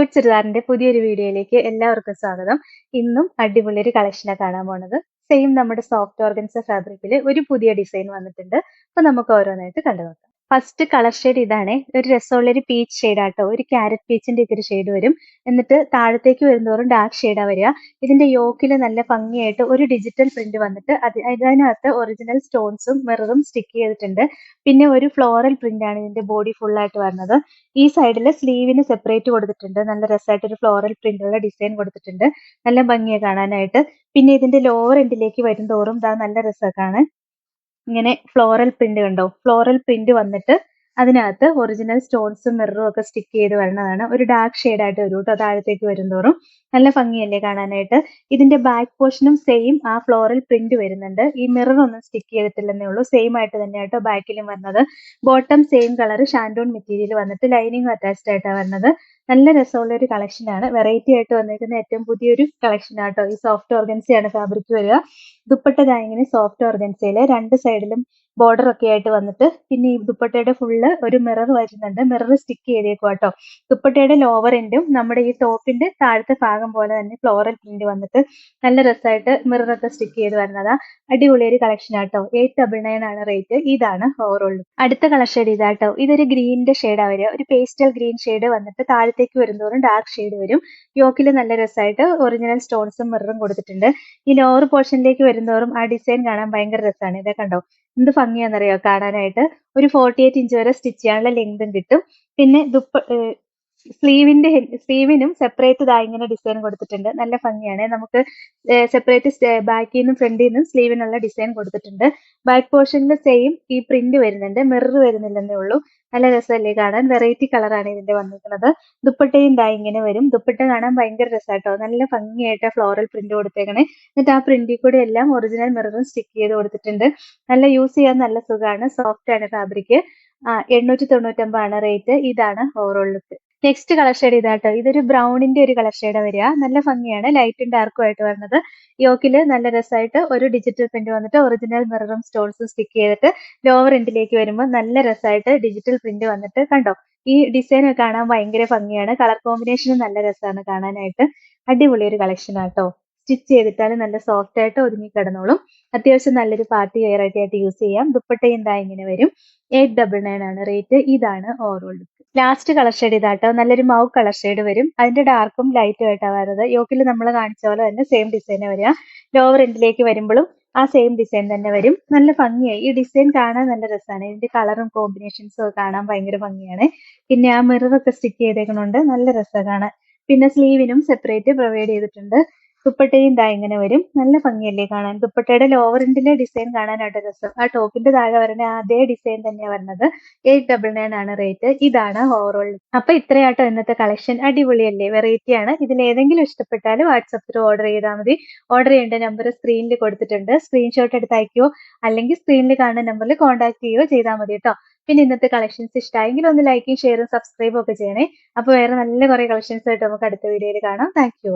Cute ചുരിദാറിന്റെ പുതിയൊരു വീഡിയോയിലേക്ക് എല്ലാവർക്കും സ്വാഗതം. ഇന്നും അടിപൊളി ഒരു കളക്ഷനാണ് കാണാൻ പോണത്. സെയിം നമ്മുടെ സോഫ്റ്റ് ഓർഗൻസ് ഫാബ്രിക്കിൽ ഒരു പുതിയ ഡിസൈൻ വന്നിട്ടുണ്ട്. അപ്പൊ നമുക്ക് ഓരോന്നായിട്ട് കണ്ടു നോക്കാം ഫസ്റ്റ് കളർ ഷെയ്ഡ് ഇതാണ്. ഒരു രസമുള്ള ഒരു പീച്ച് ഷെയ്ഡ് ആട്ടോ. ഒരു ക്യാരറ്റ് പീച്ചിന്റെ ഒരു ഷെയ്ഡ് വരും. എന്നിട്ട് താഴത്തേക്ക് വരുന്നതോറും ഡാർക്ക് ഷെയ്ഡാ വരിക. ഇതിന്റെ യോക്കിൽ നല്ല ഭംഗിയായിട്ട് ഒരു ഡിജിറ്റൽ പ്രിന്റ് വന്നിട്ട് അത് അതിനകത്ത് ഒറിജിനൽ സ്റ്റോൺസും മിററും സ്റ്റിക്ക് ചെയ്തിട്ടുണ്ട്. പിന്നെ ഒരു ഫ്ലോറൽ പ്രിന്റ് ആണ് ഇതിന്റെ ബോഡി ഫുൾ ആയിട്ട് വരുന്നത്. ഈ സൈഡിൽ സ്ലീവിന് സെപ്പറേറ്റ് കൊടുത്തിട്ടുണ്ട്. നല്ല രസമായിട്ട് ഒരു ഫ്ലോറൽ പ്രിന്റ് ഉള്ള ഡിസൈൻ കൊടുത്തിട്ടുണ്ട്. നല്ല ഭംഗിയാണ് കാണാനായിട്ട്. പിന്നെ ഇതിന്റെ ലോവർ എൻഡിലേക്ക് വരും തോറും ഇതാ നല്ല രസമൊക്കെ കാണാൻ ഇങ്ങനെ ഫ്ലോറൽ പ്രിന്റ് കണ്ടോ? ഫ്ലോറൽ പ്രിന്റ് വന്നിട്ട് അതിനകത്ത് ഒറിജിനൽ സ്റ്റോൺസും മിററും ഒക്കെ സ്റ്റിക്ക് ചെയ്ത് വരുന്നതാണ് ഒരു ഡാർക്ക് ഷെയ്ഡ് ആയിട്ട് വരും കേട്ടോ താഴത്തേക്ക് വരുന്തോറും നല്ല ഭംഗിയല്ലേ കാണാനായിട്ട്? ഇതിന്റെ ബാക്ക് പോർഷനും സെയിം ആ ഫ്ലോറൽ പ്രിന്റ് വരുന്നുണ്ട്. ഈ മിറർ ഒന്നും സ്റ്റിക്ക് ചെയ്തിട്ടില്ലെന്നേ ഉള്ളൂ. സെയിം ആയിട്ട് തന്നെ കേട്ടോ ബാക്കിലും വരുന്നത് ബോട്ടം സെയിം കളർ ഷാൻഡോൺ മെറ്റീരിയൽ വന്നിട്ട് ലൈനിങ് അറ്റാച്ച്ഡ് ആയിട്ടാണ് വരുന്നത് നല്ല രസമുള്ള ഒരു കളക്ഷൻ ആണ്. വെറൈറ്റി ആയിട്ട് വന്നിരിക്കുന്ന ഏറ്റവും പുതിയൊരു കളക്ഷൻ ആട്ടോ. ഈ സോഫ്റ്റ് ഓർഗൻസിയാണ് ഫാബ്രിക് വരിക. ദുപ്പട്ട ഇങ്ങനെ സോഫ്റ്റ് ഓർഗൻസയിൽ രണ്ട് സൈഡിലും ബോർഡർ ഒക്കെ ആയിട്ട് വന്നിട്ട് പിന്നെ ഈ ദുപ്പട്ടയുടെ ഫുള്ള് ഒരു മിറർ വരുന്നുണ്ട്. മിറർ സ്റ്റിക്ക് ചെയ്തേക്കും കേട്ടോ ദുപ്പട്ടയുടെ ലോവർ എൻഡും നമ്മുടെ ഈ ടോപ്പിന്റെ താഴത്തെ ഭാഗം പോലെ തന്നെ ഫ്ലോറൽ പ്രിന്റ് വന്നിട്ട് നല്ല രസമായിട്ട് മിറർ ഒക്കെ സ്റ്റിക്ക് ചെയ്ത് വരുന്നതാ. അടിപൊളി ഒരു കളക്ഷൻ ആട്ടോ എയ്റ്റ് ഡബിൾ നയൻ ആണ് റേറ്റ് ഇതാണ് ഓവറോൾ അടുത്ത കളർ ഇതാട്ടോ ഇതൊരു ഗ്രീനിന്റെ ഷെയ്ഡാ വരിക. ഒരു പേസ്റ്റൽ ഗ്രീൻ ഷെയ്ഡ് വന്നിട്ട് താഴത്തേക്ക് വരുന്നതോറും ഡാർക്ക് ഷെയ്ഡ് വരും. യോക്കിൽ നല്ല രസമായിട്ട് ഒറിജിനൽ സ്റ്റോൺസും മിററും കൊടുത്തിട്ടുണ്ട്. ഈ ലോവർ പോർഷനിലേക്ക് വരുന്നതോറും ആ ഡിസൈൻ കാണാൻ ഭയങ്കര രസമാണ് ഇതൊക്കെ കണ്ടോ? എന്ത് ഭംഗിയാണെന്നറിയോ? കാണാനായിട്ട് ഒരു ഫോർട്ടി എയ്റ്റ് ഇഞ്ച് വരെ സ്റ്റിച്ച് ചെയ്യാനുള്ള ലെങ്തും കിട്ടും. പിന്നെ ദുപ്പ സ്ലീവിന്റെ സ്ലീവിനും സെപ്പറേറ്റ് ഇതായി ഇങ്ങനെ ഡിസൈൻ കൊടുത്തിട്ടുണ്ട്. നല്ല ഭംഗിയാണ്. നമുക്ക് സെപ്പറേറ്റ് ബാക്കിൽ നിന്നും ഫ്രണ്ടിൽ നിന്നും സ്ലീവിനുള്ള ഡിസൈൻ കൊടുത്തിട്ടുണ്ട്. ബാക്ക് പോർഷനിൽ സെയിം ഈ പ്രിന്റ് വരുന്നുണ്ട്. മിറർ വരുന്നില്ലെന്നേ ഉള്ളൂ. നല്ല രസമല്ലേ കാണാൻ? വെറൈറ്റി കളറാണ് ഇതിന്റെ വന്നിരിക്കുന്നത്. ദുപ്പട്ടയും ദാ ഇങ്ങനെ വരും. ദുപ്പട്ട കാണാൻ ഭയങ്കര രസമാട്ടോ നല്ല ഭംഗിയായിട്ട് ഫ്ലോറൽ പ്രിന്റ് കൊടുത്തേക്കണേ. എന്നിട്ട് ആ പ്രിന്റിൽ കൂടെ എല്ലാം ഒറിജിനൽ മിററും സ്റ്റിക്ക് ചെയ്ത് കൊടുത്തിട്ടുണ്ട്. നല്ല യൂസ് ചെയ്യാൻ നല്ല സുഖമാണ് സോഫ്റ്റ് ആണ് ഫാബ്രിക് ആ എണ്ണൂറ്റി തൊണ്ണൂറ്റൊമ്പതാണ് റേറ്റ് ഇതാണ് overall look next colour shade ഇതാട്ടോ. ഇതൊരു ബ്രൗണിന്റെ ഒരു കളർ ഷെയ്ഡ് വരിക. നല്ല ഭംഗിയാണ്. ലൈറ്റും ഡാർക്കും ആയിട്ട് വരുന്നത് യോക്കിൽ നല്ല രസമായിട്ട് ഒരു ഡിജിറ്റൽ പ്രിന്റ് വന്നിട്ട് ഒറിജിനൽ മിററും സ്റ്റോൾസും സ്റ്റിക്ക് ചെയ്തിട്ട് ലോവർ എൻഡിലേക്ക് വരുമ്പോൾ നല്ല രസമായിട്ട് ഡിജിറ്റൽ പ്രിന്റ് വന്നിട്ട് കണ്ടോ? ഈ ഡിസൈൻ കാണാൻ ഭയങ്കര ഭംഗിയാണ്. കളർ കോമ്പിനേഷനും നല്ല രസമാണ് കാണാനായിട്ട്. അടിപൊളി ഒരു കളക്ഷൻ ആട്ടോ. സ്റ്റിച്ച് ചെയ്തിട്ടാൽ നല്ല സോഫ്റ്റ് ആയിട്ട് ഒതുങ്ങി കിടന്നോളും. അത്യാവശ്യം നല്ലൊരു പാർട്ടി വെയർ ആയിട്ട് യൂസ് ചെയ്യാം. ദുപ്പട്ട എന്താ ഇങ്ങനെ വരും? എയ്റ്റ് ഡബിൾ നയൻ ആണ് റേറ്റ് ഇതാണ് ഓവറോൾ ലാസ്റ്റ് കളർ ഷെയ്ഡ് ഇതാട്ടോ. നല്ലൊരു മൗ കളർ ഷെയ്ഡ് വരും. അതിന്റെ ഡാർക്കും ലൈറ്റും ആയിട്ടാണ് വരുന്നത്. യോക്കിൽ നമ്മൾ കാണിച്ച പോലെ തന്നെ സെയിം ഡിസൈൻ വരിക. ലോവർ എൻഡിലേക്ക് വരുമ്പോഴും ആ സെയിം ഡിസൈൻ തന്നെ വരും. നല്ല ഭംഗിയായി. ഈ ഡിസൈൻ കാണാൻ നല്ല രസമാണ്. ഇതിന്റെ കളറും കോമ്പിനേഷൻസും ഒക്കെ കാണാൻ ഭയങ്കര ഭംഗിയാണ്. പിന്നെ ആ മിറർ ഒക്കെ സ്റ്റിക്ക് ചെയ്തേക്കണോണ്ട് നല്ല രസമാണ്. പിന്നെ സ്ലീവിനും സെപ്പറേറ്റ് പ്രൊവൈഡ് ചെയ്തിട്ടുണ്ട്. ദുപ്പട്ടയും ദാ ഇങ്ങനെ വരും. നല്ല ഭംഗിയല്ലേ കാണാൻ. ദുപ്പട്ടയുടെ ലോവർ എൻഡിലെ ഡിസൈൻ കാണാനായിട്ട് രസം. ആ ടോപ്പിന്റെ താഴെ വരുന്ന അതേ ഡിസൈൻ തന്നെയാണ് വരുന്നത്. എയ്റ്റ് ഡബിൾ നയൻ ആണ് റേറ്റ് ഇതാണ് ഓവറോൾ അപ്പൊ ഇത്രയാട്ടോ ഇന്നത്തെ കളക്ഷൻ അടിപൊളിയല്ലേ? വെറൈറ്റി ആണ്. ഇതിൽ ഏതെങ്കിലും ഇഷ്ടപ്പെട്ടാൽ വാട്സപ്പിൽ ഓർഡർ ചെയ്താൽ മതി. ഓർഡർ ചെയ്യേണ്ട നമ്പർ സ്ക്രീനിൽ കൊടുത്തിട്ടുണ്ട്. സ്ക്രീൻഷോട്ട് എടുത്ത് അയക്കുകയോ അല്ലെങ്കിൽ സ്ക്രീനിൽ കാണുന്ന നമ്പറിൽ കോൺടാക്ട് ചെയ്യുകയോ ചെയ്താൽ മതി കേട്ടോ പിന്നെ ഇന്നത്തെ കളക്ഷൻസ് ഇഷ്ടമായെങ്കിൽ ഒന്ന് ലൈക്കും ഷെയറും സബ്സ്ക്രൈബും ഒക്കെ ചെയ്യണേ. അപ്പോൾ വേറെ നല്ല കുറെ കളക്ഷൻസ് ആയിട്ട് നമുക്ക് അടുത്ത വീഡിയോയിൽ കാണാം. Thank you